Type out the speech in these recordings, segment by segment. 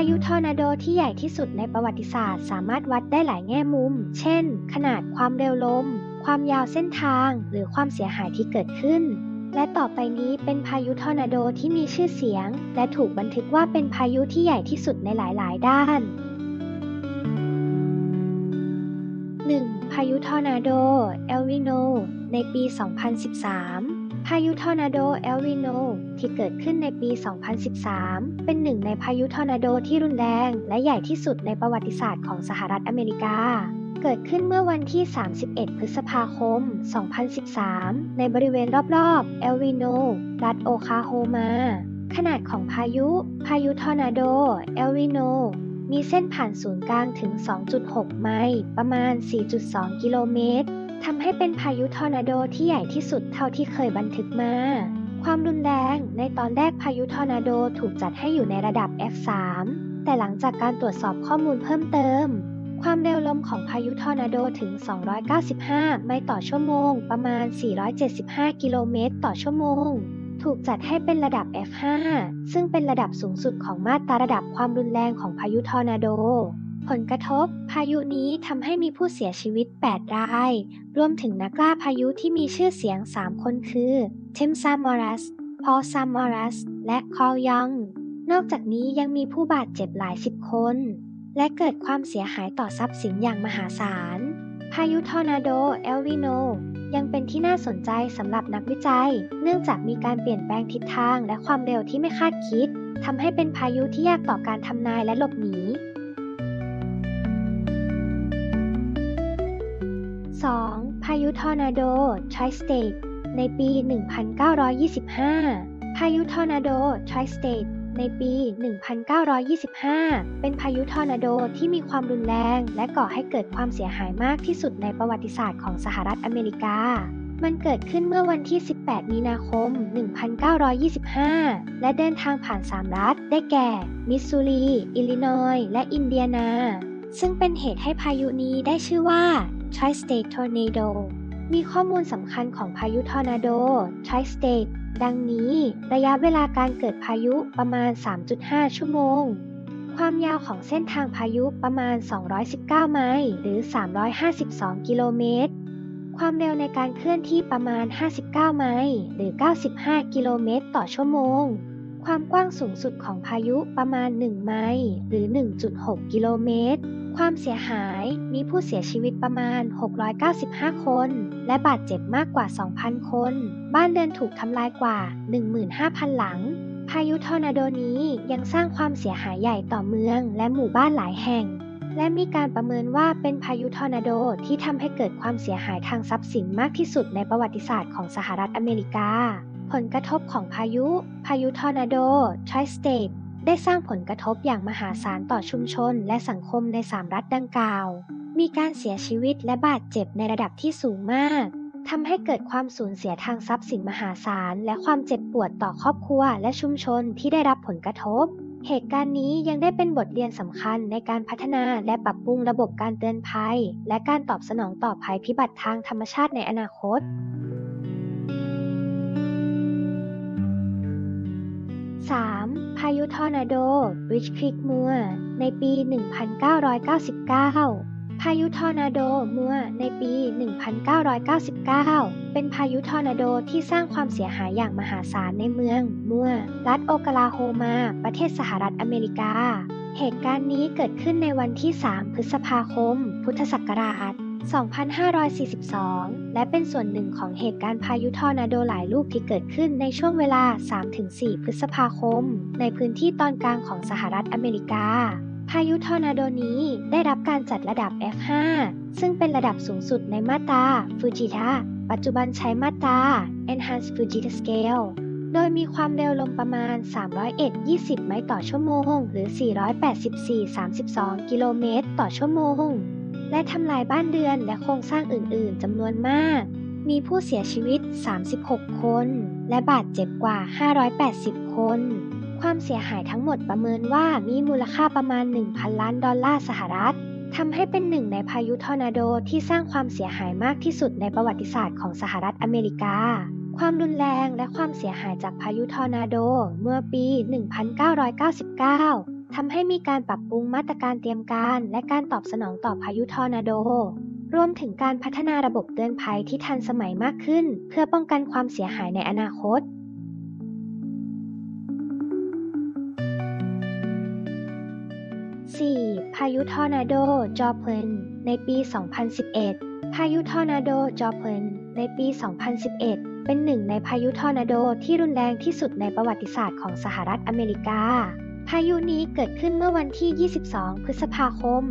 ายุทอร์นาโดที่ใหญ่ที่สุดในประวัติศาสตร์ สามารถวัดได้หลายแง่มุม เช่น ขนาดความเร็วลม ความยาวเส้นทาง หรือความเสียหายที่เกิดขึ้น และต่อไปนี้เป็นพายุทอร์นาโดที่มีชื่อเสียง และถูกบันทึกว่าเป็นพายุที่ใหญ่ที่สุดในหลาย ๆ ด้าน 1. พายุทอร์นาโด เอลวิโน ในปี 2013 พายุทอร์นาโดเอลวิโนที่เกิดขึ้นในปี 2013 เป็นหนึ่งในพายุทอร์นาโดที่รุนแรงและใหญ่ที่สุดในประวัติศาสตร์ของสหรัฐอเมริกา เกิดขึ้นเมื่อวันที่ 31 พฤษภาคม 2013 ในบริเวณรอบๆ เอลวิโน รัฐโอคลาโฮมา ขนาดของพายุ พายุทอร์นาโดเอลวิโนมีเส้นผ่านศูนย์กลางถึง 2.6 ไมล์ ประมาณ 4.2 กิโลเมตร ทำให้เป็นพายุทอร์นาโดที่ใหญ่ที่สุดเท่าที่เคยบันทึกมา ความรุนแรงในตอนแรกพายุทอร์นาโดถูกจัดให้อยู่ในระดับ F3 แต่หลังจากการตรวจสอบข้อมูลเพิ่มเติม ความเร็วลมของพายุทอร์นาโดถึง 295 ไมล์ต่อชั่วโมง ประมาณ 475 กิโลเมตรต่อชั่วโมง ถูกจัดให้เป็นระดับ F5 ซึ่งเป็นระดับสูงสุดของมาตราระดับความรุนแรงของพายุทอร์นาโด ผลกระทบ พายุนี้ทำให้มีผู้เสียชีวิต 8 ราย รวมถึงนักล่าพายุที่มีชื่อเสียง 3 คนคือทิมซามอรัส พอลซามอรัส และคอลยอง นอกจากนี้ยังมีผู้บาดเจ็บหลายสิบคน และเกิดความเสียหายต่อทรัพย์สินอย่างมหาศาล พายุทอร์นาโดเอลวิโนยังเป็นที่น่าสนใจสำหรับนักวิจัย เนื่องจากมีการเปลี่ยนแปลงทิศทางและความเร็วที่ไม่คาดคิดทำให้เป็นพายุที่ยากต่อการทำนายและหลบหนี 2. พายุทอร์นาโด Tri-State ในปี 1925 พายุทอร์นาโด Tri-State ในปี 1925 เป็นพายุทอร์นาโดที่มีความรุนแรงและก่อให้เกิดความเสียหายมากที่สุดในประวัติศาสตร์ของสหรัฐอเมริกา มันเกิดขึ้นเมื่อวันที่ 18 มีนาคม 1925 และเดินทางผ่าน 3 รัฐ ได้แก่ มิสซูรี อิลลินอยส์และอินเดียนา ซึ่งเป็นเหตุให้พายุนี้ได้ชื่อว่า Tri-State Tornado มีข้อมูลสำคัญของพายุทอร์นาโด Tri-State ดังนี้ ระยะเวลาการเกิดพายุประมาณ 3.5 ชั่วโมง ความยาวของเส้นทางพายุประมาณ 219 ไมล์ หรือ 352 กิโลเมตร ความเร็วในการเคลื่อนที่ประมาณ 59 ไมล์ หรือ 95 กิโลเมตรต่อชั่วโมง ความกว้างสูงสุดของพายุประมาณ 1 ไมล์ หรือ 1.6 กิโลเมตร ความเสียหายมีผู้เสียชีวิตประมาณ 695 คน และบาดเจ็บมากกว่า 2,000 คน บ้านเรือนถูกทำลายกว่า 15,000 หลัง พายุทอร์นาโดนี้ยังสร้างความเสียหายใหญ่ต่อเมืองและหมู่บ้านหลายแห่ง และมีการประเมินว่าเป็นพายุทอร์นาโดที่ทำให้เกิดความเสียหายทางทรัพย์สินมากที่สุดในประวัติศาสตร์ของสหรัฐอเมริกา ผลกระทบของพายุ พายุทอร์นาโด Tri-State ได้สร้างผลกระทบอย่างมหาศาลต่อชุมชนและสังคมในสามรัฐดังกล่าว มีการเสียชีวิตและบาดเจ็บในระดับที่สูงมากทำให้เกิดความสูญเสียทางทรัพย์สินมหาศาลและความเจ็บปวดต่อครอบครัวและชุมชนที่ได้รับผลกระทบ เหตุการณ์นี้ยังได้เป็นบทเรียนสำคัญในการพัฒนาและปรับปรุงระบบการเตือนภัย และการตอบสนองต่อภัยพิบัติทางธรรมชาติในอนาคต 3. พายุทอร์นาโดริชคริกมัวในปี 1999พายุทอร์นาโดเมัวในปี 1999 เป็นพายุทอร์นาโดที่สร้างความเสียหายอย่างมหาศาลในเมืองมัวรัฐโอกลาโฮมา ประเทศสหรัฐอเมริกา เหตุการณ์นี้เกิดขึ้นในวันที่ 3 พฤษภาคม พุทธศักราช 2542 และเป็นส่วนหนึ่งของเหตุการณ์พายุทอร์นาโดหลายลูกที่เกิดขึ้นในช่วงเวลา 3-4 พฤษภาคม ในพื้นที่ตอนกลางของสหรัฐอเมริกา พายุทอร์นาโดนี้ได้รับการจัดระดับ F5 ซึ่งเป็นระดับสูงสุดในมาตราฟูจิท a ปัจจุบันใช้มาตรา Enhanced Fujita Scale โดยมีความเร็วลมประมาณ 301-20 ไมล์ต่อชั่วโมง หรือ 484-32 กิโลเมตร ต่อชั่วโมง และทำลายบ้านเรือนและโครงสร้างอื่น ๆจำนวนมาก มีผู้เสียชีวิต 36 คน และบาดเจ็บกว่า 580 คน ความเสียหายทั้งหมดประเมินว่ามีมูลค่าประมาณ 1,000 ล้านดอลลาร์สหรัฐทำให้เป็นหนึ่งในพายุทอร์นาโดที่สร้างความเสียหายมากที่สุดในประวัติศาสตร์ของสหรัฐอเมริกา ความรุนแรงและความเสียหายจากพายุทอร์นาโด เมื่อปี 1999 ทำให้มีการปรับปรุงมาตรการเตรียมการ และการตอบสนองต่อพายุทอร์นาโด รวมถึงการพัฒนาระบบเตือนภัยที่ทันสมัยมากขึ้น เพื่อป้องกันความเสียหายในอนาคต 4. พายุทอร์นาโด จอเพลิน ในปี 2011 พายุทอร์นาโด จอเพลิน ในปี 2011 เป็นหนึ่งในพายุทอร์นาโดที่รุนแรงที่สุดในประวัติศาสตร์ของสหรัฐอเมริกา พายุนี้เกิดขึ้นเมื่อวันที่ 22 พฤษภาคม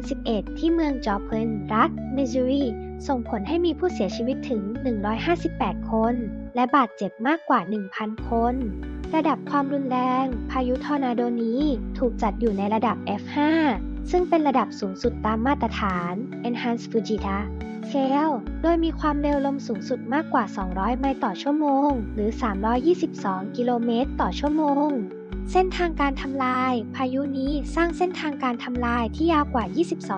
2011 ที่เมืองจอเพนรัฐมิสซูรี ส่งผลให้มีผู้เสียชีวิตถึง 158 คน และบาดเจ็บมากกว่า 1,000 คน ระดับความรุนแรง พายุทอร์นาโดนี้ถูกจัดอยู่ในระดับ F5 ซึ่งเป็นระดับสูงสุดตามมาตรฐาน Enhanced Fujita Scale โดยมีความเร็วลมสูงสุดมากกว่า 200 ไมล์ต่อชั่วโมง หรือ 322 กิโลเมตรต่อชั่วโมง เส้นทางการทำลาย พายุนี้สร้างเส้นทางการทำลายที่ยาวกว่า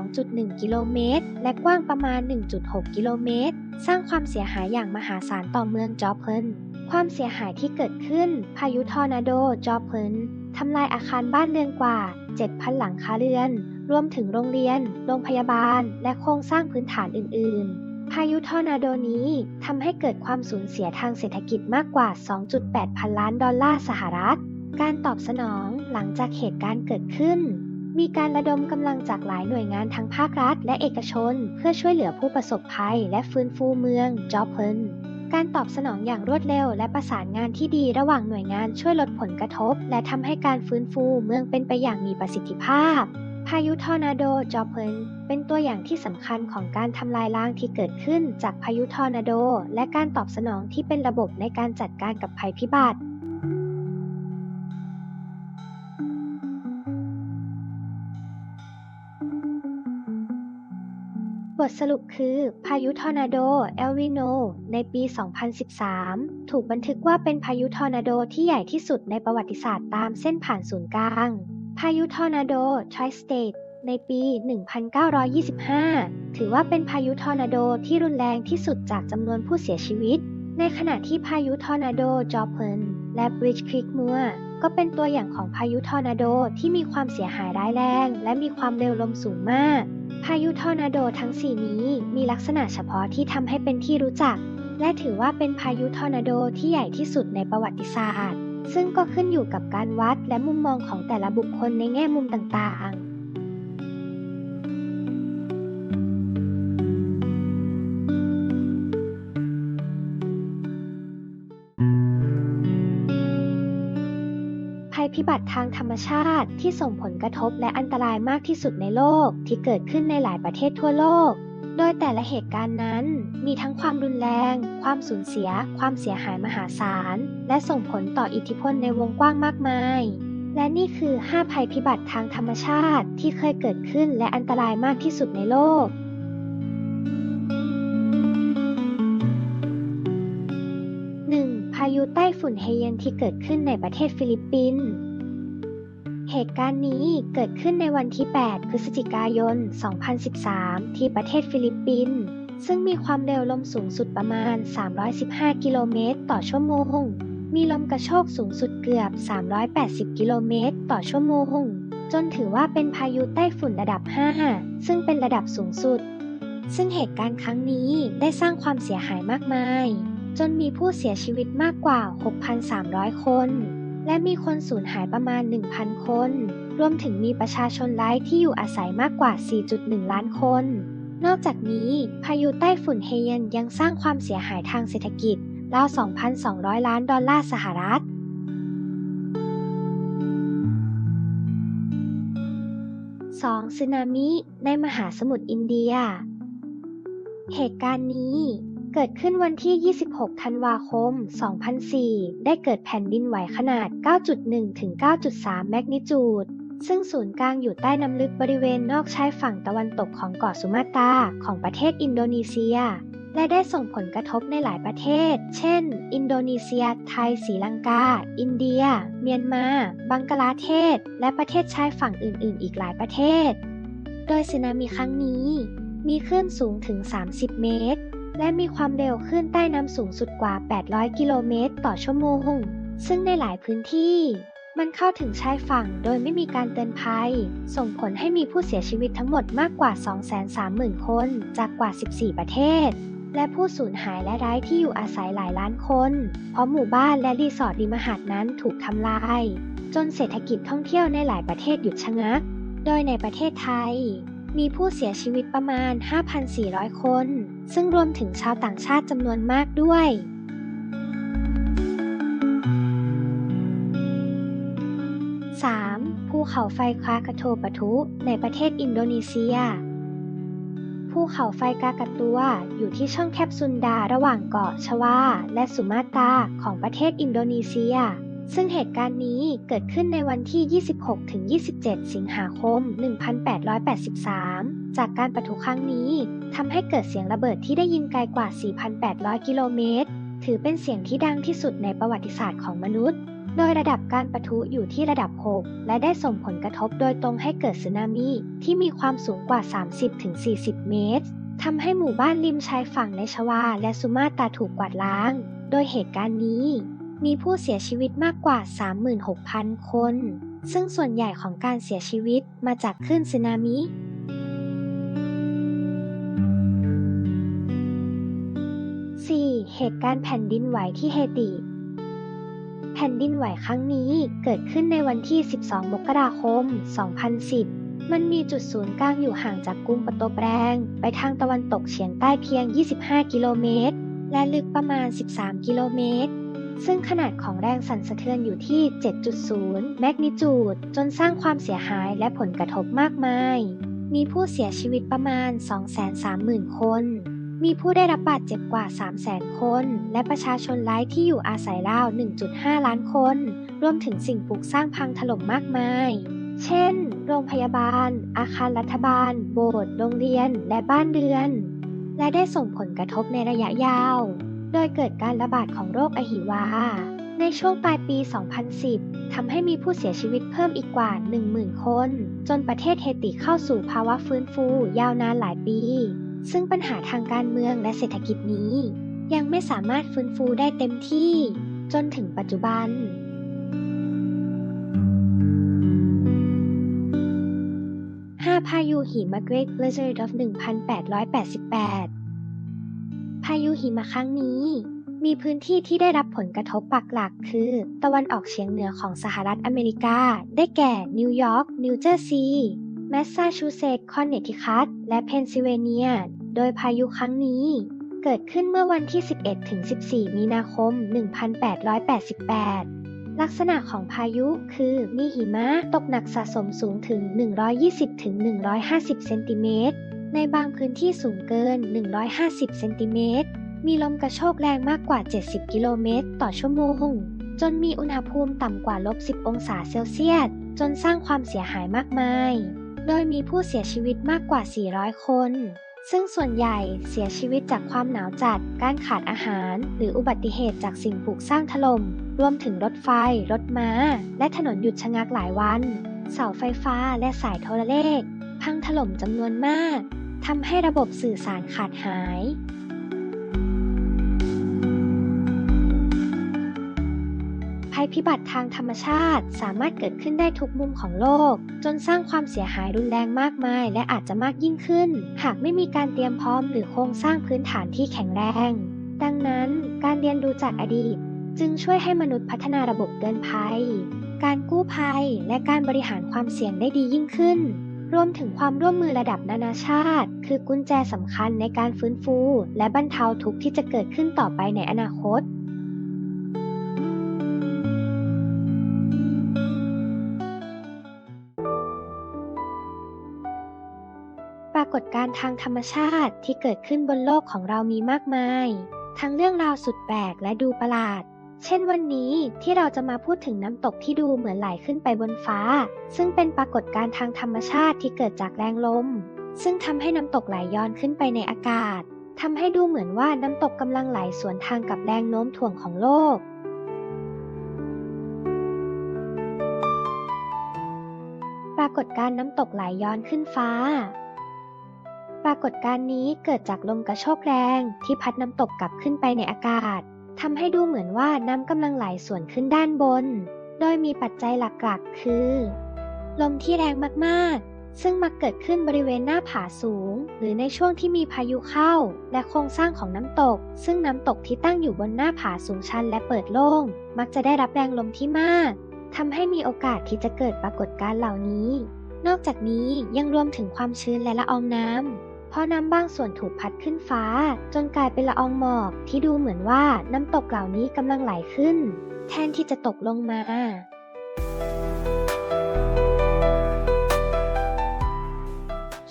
22.1 กิโลเมตร และกว้างประมาณ 1.6 กิโลเมตร สร้างความเสียหายอย่างมหาศาลต่อเมืองจอเพลินความเสียหายที่เกิดขึ้น พายุทอร์นาโดจอเพลินทำลายอาคารบ้านเรือนกว่า 7,000 หลังคาเรือน รวมถึงโรงเรียน โรงพยาบาล และโครงสร้างพื้นฐานอื่น ๆพายุทอร์นาโดนี้ทำให้เกิดความสูญเสียทางเศรษฐกิจมากกว่า 2.8 พันล้านดอลลาร์สหรัฐ การตอบสนองหลังจากเหตุการณ์เกิดขึ้น มีการระดมกำลังจากหลายหน่วยงานทั้งภาครัฐและเอกชน เพื่อช่วยเหลือผู้ประสบภัยและฟื้นฟูเมืองจอเพลินการตอบสนองอย่างรวดเร็วและประสานงานที่ดีระหว่างหน่วยงานช่วยลดผลกระทบ และทำให้การฟื้นฟูเมืองเป็นไปอย่างมีประสิทธิภาพ พายุทอร์นาโดจอเพลินเป็นตัวอย่างที่สำคัญของการทำลายล้างที่เกิดขึ้นจากพายุทอร์นาโด และการตอบสนองที่เป็นระบบในการจัดการกับภัยพิบัติ ทสรุปคือพายุทอร์นาโดเอลวิโนในปี 2013 ถูกบันทึกว่าเป็นพายุทอร์นาโดที่ใหญ่ที่สุดในประวัติศาสตร์ตามเส้นผ่านศูนย์กลาง พายุทอร์นาโดทริสเตทในปี 1925 ถือว่าเป็นพายุทอร์นาโดที่รุนแรงที่สุดจากจำนวนผู้เสียชีวิต ในขณะที่พายุทอร์นาโดจอเพลนและบริดจ์คริกมัว ก็เป็นตัวอย่างของพายุทอร์นาโดที่มีความเสียหายร้ายแรง และมีความเร็วลมสูงมาก พายุทอร์นาโดทั้ง 4 นี้มีลักษณะเฉพาะที่ทำให้เป็นที่รู้จัก และถือว่าเป็นพายุทอร์นาโดที่ใหญ่ที่สุดในประวัติศาสตร์ ซึ่งก็ขึ้นอยู่กับการวัดและมุมมองของแต่ละบุคคลในแง่มุมต่างๆ พิบัติทางธรรมชาติที่ส่งผลกระทบและอันตรายมากที่สุดในโลกที่เกิดขึ้นในหลายประเทศทั่วโลก โดยแต่ละเหตุการณ์นั้น มีทั้งความรุนแรง ความสูญเสีย ความเสียหายมหาศาล และส่งผลต่ออิทธิพลในวงกว้างมากมาย และนี่คือ 5 ภัยพิบัติทางธรรมชาติที่เคยเกิดขึ้นและอันตรายมากที่สุดในโลก ฝุ่นเฮเยนที่เกิดขึ้นในประเทศฟิลิปปินส์ เหตุการณ์นี้เกิดขึ้นในวันที่ 8 พฤศจิกายน 2013 ที่ประเทศฟิลิปปินส์ ซึ่งมีความเร็วลมสูงสุดประมาณ 315 กิโลเมตรต่อชั่วโมง มีลมกระโชกสูงสุดเกือบ 380 กิโลเมตรต่อชั่วโมง จนถือว่าเป็นพายุใต้ฝุ่นระดับ 5 ซึ่งเป็นระดับสูงสุด ซึ่งเหตุการณ์ครั้งนี้ได้สร้างความเสียหายมากมาย จนมีผู้เสียชีวิตมากกว่า 6,300 คน และมีคนสูญหายประมาณ 1,000 คน รวมถึงมีประชาชนไร้ที่อยู่อาศัยมากกว่า 4.1 ล้านคน นอกจากนี้ พายุใต้ฝุ่นเฮเยนยังสร้างความเสียหายทางเศรษฐกิจราว 2,200 ล้านดอลลาร์สหรัฐ 2. สึนามิในมหาสมุทรอินเดีย เหตุการณ์นี้ เกิดขึ้นวันที่ 26 ธันวาคม 2004 ได้เกิดแผ่นดินไหวขนาด 9.1 ถึง 9.3 แมกนิจูด ซึ่งศูนย์กลางอยู่ใต้น้ำลึกบริเวณนอกชายฝั่งตะวันตกของเกาะสุมาตราของประเทศอินโดนีเซีย และได้ส่งผลกระทบในหลายประเทศ เช่น อินโดนีเซีย ไทยศรีลังกา อินเดีย เมียนมา บังกลาเทศ และประเทศชายฝั่งอื่น ๆ อีกหลายประเทศ โดยสึนามิครั้งนี้ มีคลื่นสูงถึง 30 เมตร และมีความเร็วคลื่นใต้น้ำสูงสุดกว่า 800 กิโลเมตรต่อชั่วโมง ซึ่งในหลายพื้นที่ มันเข้าถึงชายฝั่งโดยไม่มีการเตือนภัย ส่งผลให้มีผู้เสียชีวิตทั้งหมดมากกว่า 230,000 คน จากกว่า 14 ประเทศ และผู้สูญหายและไร้ที่อยู่อาศัยหลายล้านคน เพราะหมู่บ้านและรีสอร์ทริมหาดนั้นถูกทำลาย จนเศรษฐกิจท่องเที่ยวในหลายประเทศหยุดชะงัก โดยในประเทศไทย มีผู้เสียชีวิตประมาณ 5,400 คน ซึ่งรวมถึงชาวต่างชาติจำนวนมากด้วย 3. ภูเขาไฟครากาโทปะทุในประเทศอินโดนีเซีย ภูเขาไฟกากาตัว อยู่ที่ช่องแคปซุนดาระหว่างเกาะชวา และสุมาตราของประเทศอินโดนีเซีย ซึ่งเหตุการณ์นี้เกิดขึ้นในวันที่ 26-27 สิงหาคม 1883 จากการปะทุครั้งนี้ทำให้เกิดเสียงระเบิดที่ได้ยินไกลกว่า 4,800 กิโลเมตร ถือเป็นเสียงที่ดังที่สุดในประวัติศาสตร์ของมนุษย์ โดยระดับการปะทุอยู่ที่ระดับ 6 และได้ส่งผลกระทบโดยตรงให้เกิดสึนามิที่มีความสูงกว่า 30-40 เมตรทำให้หมู่บ้านริมชายฝั่งในชวาและสุมาตราถูกกวาดล้าง โดยเหตุการณ์นี้ มีผู้เสียชีวิตมากกว่า 36,000 คน ซึ่งส่วนใหญ่ของการเสียชีวิตมาจากคลื่นสึนามิ 4. เหตุการณ์แผ่นดินไหวที่เฮติ แผ่นดินไหวครั้งนี้เกิดขึ้นในวันที่ 12 มกราคม 2010มันมีจุดศูนย์กลางอยู่ห่างจากกรุงปโตแปรงไปทางตะวันตกเฉียงใต้เพียง 25 กิโลเมตร และลึกประมาณ 13 กิโลเมตร ซึ่งขนาดของแรงสั่นสะเทือนอยู่ที่ 7.0 แมกนิจูด จนสร้างความเสียหายและผลกระทบมากมาย มีผู้เสียชีวิตประมาณ 230,000 คน มีผู้ได้รับบาดเจ็บกว่า 300,000 คน และประชาชนไร้ที่อยู่อาศัยราว 1.5 ล้านคน รวมถึงสิ่งปลูกสร้างพังถล่มมากมาย เช่น โรงพยาบาล อาคารรัฐบาล โบสถ์ โรงเรียน และบ้านเรือน และได้ส่งผลกระทบในระยะยาว โดยเกิดการระบาดของโรคอหิวา ในช่วงปลายปี 2010 ทำให้มีผู้เสียชีวิตเพิ่มอีกกว่า 10,000 คน จนประเทศเฮติเข้าสู่ภาวะฟื้นฟูยาวนานหลายปี ซึ่งปัญหาทางการเมืองและเศรษฐกิจนี้ ยังไม่สามารถฟื้นฟูได้เต็มที่ จนถึงปัจจุบัน5พายุหิมะ Great Blizzard of 1888 พายุหิมะครั้งนี้ มีพื้นที่ที่ได้รับผลกระทบปักหลักคือ ตะวันออกเฉียงเหนือของสหรัฐอเมริกา ได้แก่ นิวยอร์ก นิวเจอร์ซีย์แมสซาชูเซตส์ คอนเนตทิคัต และเพนซิลเวเนีย โดยพายุครั้งนี้ เกิดขึ้นเมื่อวันที่ 11-14 มีนาคม 1888ลักษณะของพายุคือมีหิมะตกหนักสะสมสูงถึง 120-150 เซนติเมตร ในบางพื้นที่สูงเกิน 150 เซนติเมตร มีลมกระโชกแรงมากกว่า 70 กิโลเมตรต่อชั่วโมง จนมีอุณหภูมิต่ำกว่าลบ 10 องศาเซลเซียส จนสร้างความเสียหายมากมาย โดยมีผู้เสียชีวิตมากกว่า 400 คน ซึ่งส่วนใหญ่เสียชีวิตจากความหนาวจัด การขาดอาหาร หรืออุบัติเหตุจากสิ่งปลูกสร้างถล่ม รวมถึงรถไฟ รถม้า และถนนหยุดชะงักหลายวัน เสาไฟฟ้าและสายโทรเลขพังถล่มจำนวนมาก ทำให้ระบบสื่อสารขาดหาย ภัยพิบัติทางธรรมชาติสามารถเกิดขึ้นได้ทุกมุมของโลก จนสร้างความเสียหายรุนแรงมากมาย และอาจจะมากยิ่งขึ้น หากไม่มีการเตรียมพร้อมหรือโครงสร้างพื้นฐานที่แข็งแรง ดังนั้นการเรียนรู้จากอดีต จึงช่วยให้มนุษย์พัฒนาระบบเตือนภัย การกู้ภัย และการบริหารความเสี่ยงได้ดียิ่งขึ้น รวมถึงความร่วมมือระดับนานาชาติ คือกุญแจสำคัญในการฟื้นฟู และบรรเทาทุกข์ที่จะเกิดขึ้นต่อไปในอนาคตปรากฏการณ์ทางธรรมชาติที่เกิดขึ้นบนโลกของเรามีมากมาย ทั้งเรื่องราวสุดแปลกและดูประหลาด เช่นวันนี้ที่เราจะมาพูดถึงน้ำตกที่ดูเหมือนไหลขึ้นไปบนฟ้า ซึ่งเป็นปรากฏการณ์ทางธรรมชาติที่เกิดจากแรงลม ซึ่งทำให้น้ำตกไหลย้อนขึ้นไปในอากาศทำให้ดูเหมือนว่าน้ำตกกำลังไหลสวนทางกับแรงโน้มถ่วงของโลก ปรากฏการณ์น้ำตกไหลย้อนขึ้นฟ้า ปรากฏการณ์นี้เกิดจากลมกระโชกแรงที่พัดน้ำตกกลับขึ้นไปในอากาศ ทำให้ดูเหมือนว่าน้ำกำลังไหลส่วนขึ้นด้านบน โดยมีปัจจัยหลักๆ คือ ลมที่แรงมากๆ ซึ่งมักเกิดขึ้นบริเวณหน้าผาสูง หรือในช่วงที่มีพายุเข้า และโครงสร้างของน้ำตก ซึ่งน้ำตกที่ตั้งอยู่บนหน้าผาสูงชันและเปิดโล่ง มักจะได้รับแรงลมที่มากทำให้มีโอกาสที่จะเกิดปรากฏการณ์เหล่านี้ นอกจากนี้ยังรวมถึงความชื้นและละอองน้ำ ราะน้ำบางส่วนถูกพัดขึ้นฟ้า จนกลายเป็นละอองหมอกที่ดูเหมือนว่าน้ำตกเหล่านี้กำลังไหลขึ้น แทนที่จะตกลงมา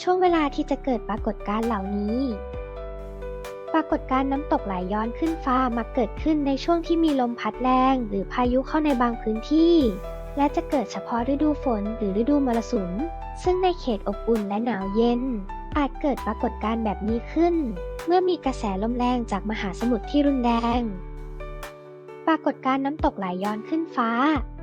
ช่วงเวลาที่จะเกิดปรากฏการณ์เหล่านี้ ปรากฏการณ์น้ำตกไหลย้อนขึ้นฟ้ามักเกิดขึ้นในช่วงที่มีลมพัดแรง หรือพายุเข้าในบางพื้นที่ และจะเกิดเฉพาะฤดูฝนหรือฤดูมรสุม ซึ่งในเขตอบอุ่นและหนาวเย็น อาจเกิดปรากฏการณ์แบบนี้ขึ้น เมื่อมีกระแสลมแรงจากมหาสมุทรที่รุนแรง ปรากฏการณ์น้ำตกไหลย้อนขึ้นฟ้า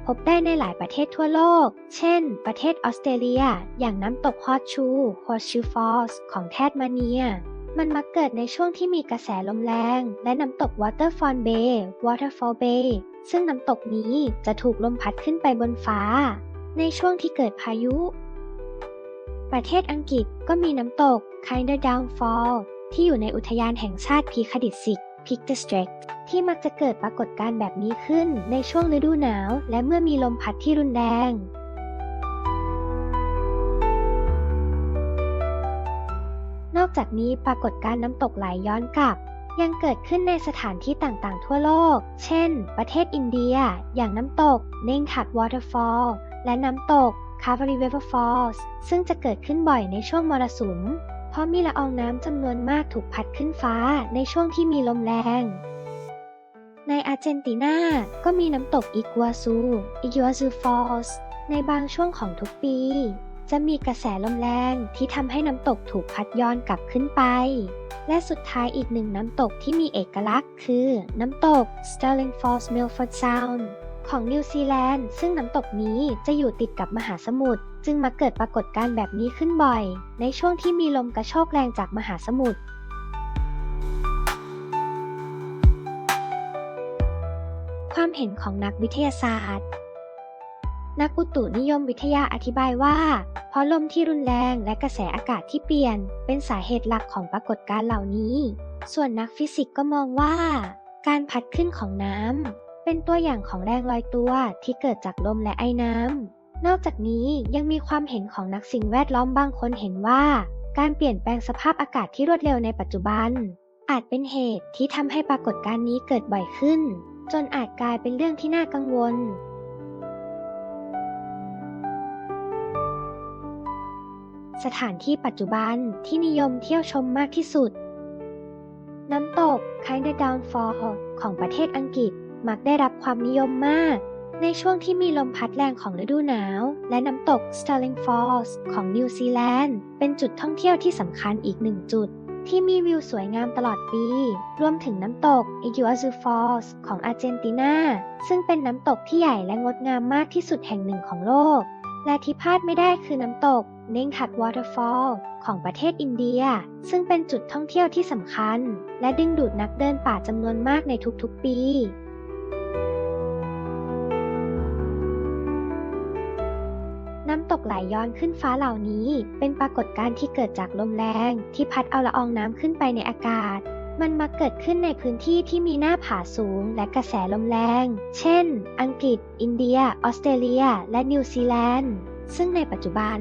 พบได้ในหลายประเทศทั่วโลก เช่น ประเทศออสเตรเลีย อย่างน้ำตกฮอตชูฮอ r ชูฟอลส์ของแทสมาเนีย มันมักเกิดในช่วงที่มีกระแสลมแรง และน้ำตก Waterfall Bay Waterfall Bay ซึ่งน้ำตกนี้จะถูกลมพัดขึ้นไปบนฟ้า ในช่วงที่เกิดพายุ ประเทศอังกฤษก็มีน้ำตก Kinder Downfall ที่อยู่ในอุทยานแห่งชาติพีคดิสิก Peak District ที่มักจะเกิดปรากฏการณ์แบบนี้ขึ้นในช่วงฤดูหนาว และเมื่อมีลมพัดที่รุนแรงนอกจากนี้ปรากฏการณ์น้ำตกไหลย้อนกลับ ยังเกิดขึ้นในสถานที่ต่างๆ ทั่วโลก เช่น ประเทศอินเดีย อย่างน้ำตก เน่งถัด Waterfall และน้ำตก Kaveri River Falls ซึ่งจะเกิดขึ้นบ่อยในช่วงมรสุม เพราะมีละอองน้ำจำนวนมากถูกพัดขึ้นฟ้าในช่วงที่มีลมแรง ในอาร์เจนตินา ก็มีน้ำตกอิกัวซูอิกัวซูฟอลส์ในบางช่วงของทุกปี จะมีกระแสลมแรงที่ทำให้น้ำตกถูกพัดย้อนกลับขึ้นไป และสุดท้ายอีกหนึ่งน้ำตกที่มีเอกลักษณ์คือ น้ำตก Stirling Falls Milford Sound ของนิวซีแลนด์ ซึ่งน้ำตกนี้จะอยู่ติดกับมหาสมุทรจึงมาเกิดปรากฏการณ์แบบนี้ขึ้นบ่อย ในช่วงที่มีลมกระโชกแรงจากมหาสมุทรความเห็นของนักวิทยาศาสตร์ นักอุตุนิยมวิทยาอธิบายว่า เพราะลมที่รุนแรงและกระแสอากาศที่เปลี่ยน เป็นสาเหตุหลักของปรากฏการณ์เหล่านี้ ส่วนนักฟิสิกส์ก็มองว่า การพัดขึ้นของน้ำ เป็นตัวอย่างของแรงลอยตัวที่เกิดจากลมและไอ้น้ำ นอกจากนี้ยังมีความเห็นของนักสิ่งแวดล้อมบางคนเห็นว่า การเปลี่ยนแปลงสภาพอากาศที่รวดเร็วในปัจจุบัน อาจเป็นเหตุที่ทำให้ปรากฏการณ์นี้เกิดบ่อยขึ้น จนอาจกลายเป็นเรื่องที่น่ากังวลสถานที่ปัจจุบันที่นิยมเที่ยวชมมากที่สุด น้ำตก Kinder Downfall ของประเทศอังกฤษ มักได้รับความนิยมมาก ในช่วงที่มีลมพัดแรงของฤดูหนาว และน้ำตก Stirling Falls ของนิวซีแลนด์เป็นจุดท่องเที่ยวที่สำคัญอีกหนึ่งจุด ที่มีวิวสวยงามตลอดปี รวมถึงน้ำตก Iguazu Falls ของอาร์เจนตินา ซึ่งเป็นน้ำตกที่ใหญ่และงดงามมากที่สุดแห่งหนึ่งของโลก และที่พลาดไม่ได้คือน้ำตกเน่งถัด Waterfall ของประเทศอินเดีย ซึ่งเป็นจุดท่องเที่ยวที่สำคัญ และดึงดูดนักเดินป่าจำนวนมากในทุกๆปี ย้อนขึ้นฟ้าเหล่านี้ เป็นปรากฏการณ์ที่เกิดจากลมแรง ที่พัดเอาละอองน้ำขึ้นไปในอากาศ มันมักเกิดขึ้นในพื้นที่ที่มีหน้าผาสูงและกระแสลมแรง เช่น อังกฤษ อินเดีย ออสเตรเลีย และนิวซีแลนด์ ซึ่งในปัจจุบัน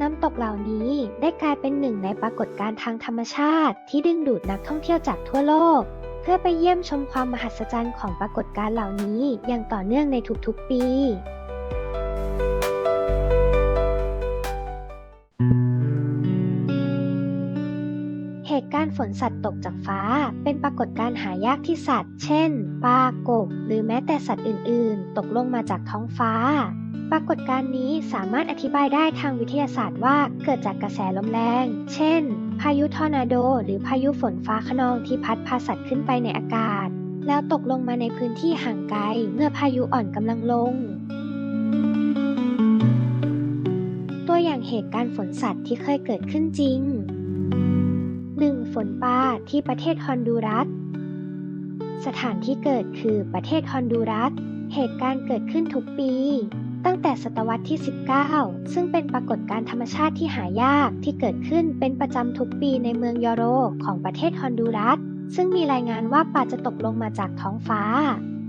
น้ำตกเหล่านี้ได้กลายเป็นหนึ่งในปรากฏการณ์ทางธรรมชาติ ที่ดึงดูดนักท่องเที่ยวจากทั่วโลก เพื่อไปเยี่ยมชมความมหัศจรรย์ของปรากฏการณ์เหล่านี้อย่างต่อเนื่องในทุกๆปี ฝนสัตว์ตกจากฟ้า เป็นปรากฏการณ์หายากที่สัตว์ เช่น ปลากบ หรือแม้แต่สัตว์อื่น ๆ ตกลงมาจากท้องฟ้า ปรากฏการณ์นี้สามารถอธิบายได้ทางวิทยาศาสตร์ว่าเกิดจากกระแสลมแรง เช่น พายุทอร์นาโด หรือพายุฝนฟ้าขนองที่พัดพาสัตว์ขึ้นไปในอากาศ แล้วตกลงมาในพื้นที่ห่างไกล เมื่อพายุอ่อนกำลังลงตัวอย่างเหตุการณ์ฝนสัตว์ที่เคยเกิดขึ้นจริง ฝนปลาที่ประเทศฮอนดูรัส สถานที่เกิดคือประเทศฮอนดูรัส เหตุการณ์เกิดขึ้นทุกปี ตั้งแต่ศตวรรษที่ 19 ซึ่งเป็นปรากฏการณ์ธรรมชาติที่หายากที่เกิดขึ้นเป็นประจำทุกปีในเมืองยอโรของประเทศฮอนดูรัส ซึ่งมีรายงานว่าปลาจะตกลงมาจากท้องฟ้า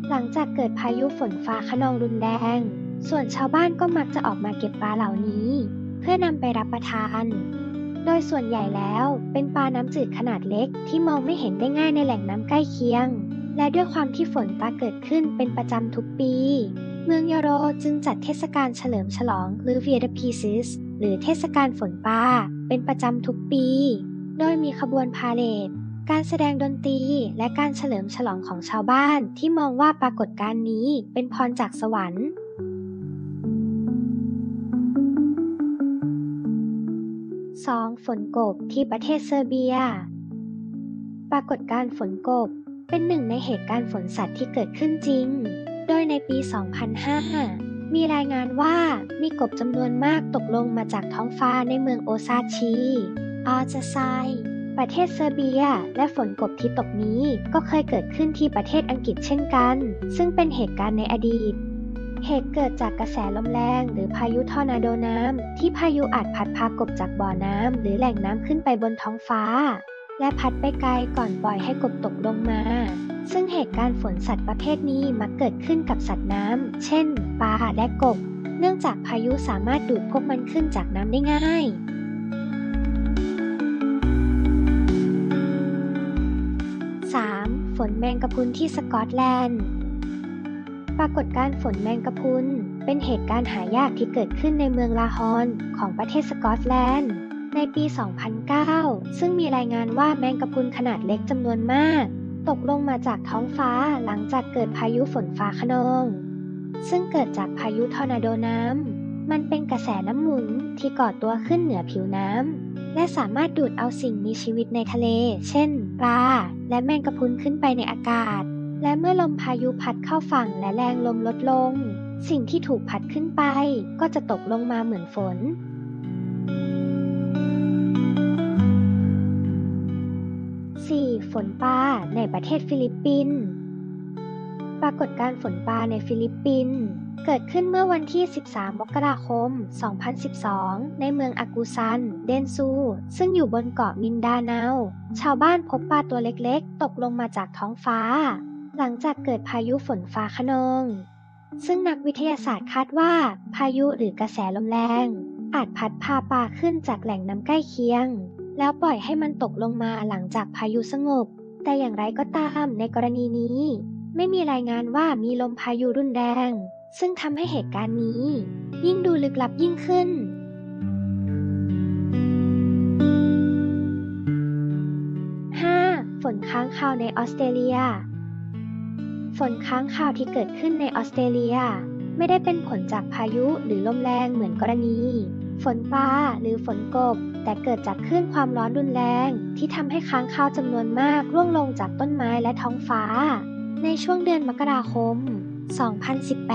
หลังจากเกิดพายุฝนฟ้าคะนองรุนแรง ส่วนชาวบ้านก็มักจะออกมาเก็บปลาเหล่านี้ เพื่อนำไปรับประทาน โดยส่วนใหญ่แล้วเป็นปลาน้ำจืดขนาดเล็กที่มองไม่เห็นได้ง่ายในแหล่งน้ำใกล้เคียง และด้วยความที่ฝนฟ้าเกิดขึ้นเป็นประจำทุกปี เมืองยอโรจึงจัดเทศกาลเฉลิมฉลองหรือ v i e r p i s i s หรือเทศกาลฝนฟ้าเป็นประจำทุกปี โดยมีขบวนพาเหรดการแสดงดนตรีและการเฉลิมฉลองของชาวบ้านที่มองว่าปรากฏการณ์นี้เป็นพรจากสวรรค์ 2. ฝนกบที่ประเทศเซอร์เบีย ปรากฏการฝนกบเป็นหนึ่งในเหตุการณ์ฝนสัตว์ที่เกิดขึ้นจริง โดยในปี 2005 มีรายงานว่ามีกบจำนวนมากตกลงมาจากท้องฟ้าในเมืองโอซาชี อาร์จาไซประเทศเซอร์เบีย และฝนกบที่ตกนี้ก็เคยเกิดขึ้นที่ประเทศอังกฤษเช่นกัน ซึ่งเป็นเหตุการณ์ในอดีต เหตุเกิดจากกระแสลมแรงหรือพายุทอร์นาโดน้ำที่พายุอาจพัดพากบจากบ่อน้ำหรือแหล่งน้ำขึ้นไปบนท้องฟ้า และพัดไปไกลก่อนปล่อยให้กบตกลงมา ซึ่งเหตุการณ์ฝนสัตว์ประเภทนี้มักเกิดขึ้นกับสัตว์น้ำเช่นปลาและกบ เนื่องจากพายุสามารถดูดพวกมันขึ้นจากน้ำได้ง่ายฝนแมงกะพรุนที่สกอตแลนด์ ปรากฏการฝนแมงกะพรุน เป็นเหตุการณ์หายากที่เกิดขึ้นในเมืองลาฮอนของประเทศสกอตแลนด์ ในปี 2009 ซึ่งมีรายงานว่าแมงกะพรุนขนาดเล็กจำนวนมาก ตกลงมาจากท้องฟ้าหลังจากเกิดพายุฝนฟ้าคะนอง ซึ่งเกิดจากพายุทอร์นาโดน้ำ มันเป็นกระแสน้ำหมุนที่ก่อตัวขึ้นเหนือผิวน้ำ และสามารถดูดเอาสิ่งมีชีวิตในทะเล เช่น ปลา และแมงกะพรุนขึ้นไปในอากาศ และเมื่อลมพายุพัดเข้าฝั่งและแรงลมลดลง สิ่งที่ถูกพัดขึ้นไปก็จะตกลงมาเหมือนฝน 4. ฝนปลาในประเทศฟิลิปปินส์ปรากฏการณ์ฝนปลาในฟิลิปปินส์เกิดขึ้นเมื่อวันที่ 13 มกราคม 2012 ในเมืองอากูซัน เดนซู ซึ่งอยู่บนเกาะมินดาเนา ชาวบ้านพบปลาตัวเล็กๆ ตกลงมาจากท้องฟ้า หลังจากเกิดพายุฝนฟ้าคะนอง ซึ่งนักวิทยาศาสตร์คาดว่า พายุหรือกระแสลมแรง อาจพัดพาปลาขึ้นจากแหล่งน้ำใกล้เคียง แล้วปล่อยให้มันตกลงมาหลังจากพายุสงบ แต่อย่างไรก็ตามในกรณีนี้ ไม่มีรายงานว่ามีลมพายุรุนแรง ซึ่งทำให้เหตุการณ์นี้ ยิ่งดูลึกลับยิ่งขึ้นฝนค้างคาวในออสเตรเลีย ฝนค้างคาวที่เกิดขึ้นในออสเตรเลีย ไม่ได้เป็นผลจากพายุหรือลมแรงเหมือนกรณี ฝนฟ้าหรือฝนกบ แต่เกิดจากคลื่นความร้อนรุนแรง ที่ทำให้ค้างคาวจำนวนมากร่วงลงจากต้นไม้และท้องฟ้า ในช่วงเดือนมกราคม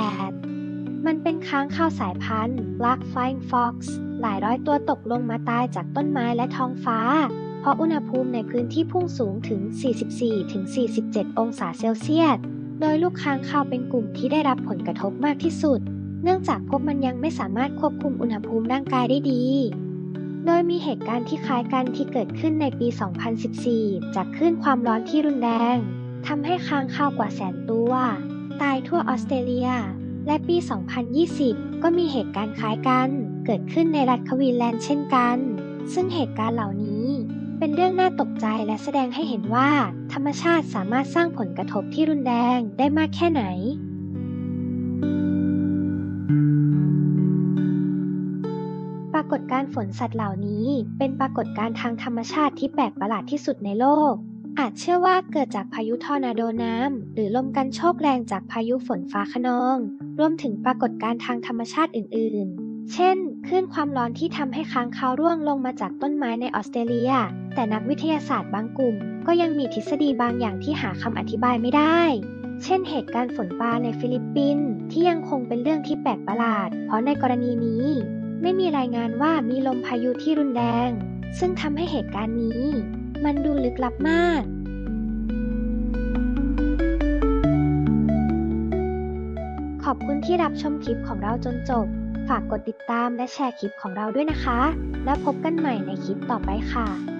2018 มันเป็นค้างคาวสายพันธุ์ Black Flying Fox หลายร้อยตัวตกลงมาตายจากต้นไม้และท้องฟ้า เพราะอุณหภูมิในพื้นที่พุ่งสูงถึง 44-47 องศาเซลเซียส โดยลูกค้างคาวเป็นกลุ่มที่ได้รับผลกระทบมากที่สุด เนื่องจากพวกมันยังไม่สามารถควบคุมอุณหภูมิร่างกายได้ดี โดยมีเหตุการณ์ที่คล้ายกันที่เกิดขึ้นในปี 2014 จากคลื่นความร้อนที่รุนแรงทำให้ค้างคาวกว่าแสนตัว ตายทั่วออสเตรเลีย และปี 2020 ก็มีเหตุการณ์คล้ายกัน เกิดขึ้นในรัฐควีนแลนด์เช่นกัน ซึ่งเหตุการณ์เหล่านี้ เป็นเรื่องน่าตกใจและแสดงให้เห็นว่า ธรรมชาติสามารถสร้างผลกระทบที่รุนแรงได้มากแค่ไหน ปรากฏการฝนสัตว์เหล่านี้เป็นปรากฏการทางธรรมชาติที่แปลกประหลาดที่สุดในโลก อาจเชื่อว่าเกิดจากพายุทอร์นาโดน้ำหรือลมกันโชกแรงจากพายุฝนฟ้าคะนอง รวมถึงปรากฏการทางธรรมชาติอื่น ๆ เช่น คลื่นความร้อนที่ทำให้ค้างคาวร่วงลงมาจากต้นไม้ในออสเตรเลีย แต่นักวิทยาศาสตร์บางกลุ่ม ก็ยังมีทฤษฎีบางอย่างที่หาคำอธิบายไม่ได้ เช่น เหตุการณ์ฝนฟ้าในฟิลิปปินส์ที่ยังคงเป็นเรื่องที่แปลกประหลาด เพราะในกรณีนี้ ไม่มีรายงานว่ามีลมพายุที่รุนแรง ซึ่งทำให้เหตุการณ์นี้ มันดูลึกลับมาก 6. อบคุณที่รับชมคลิปของเราจนจบากกดติดตามและแชร์คลิปของเราด้วยนะคะ แล้วพบกันใหม่ในคลิปต่อไปค่ะ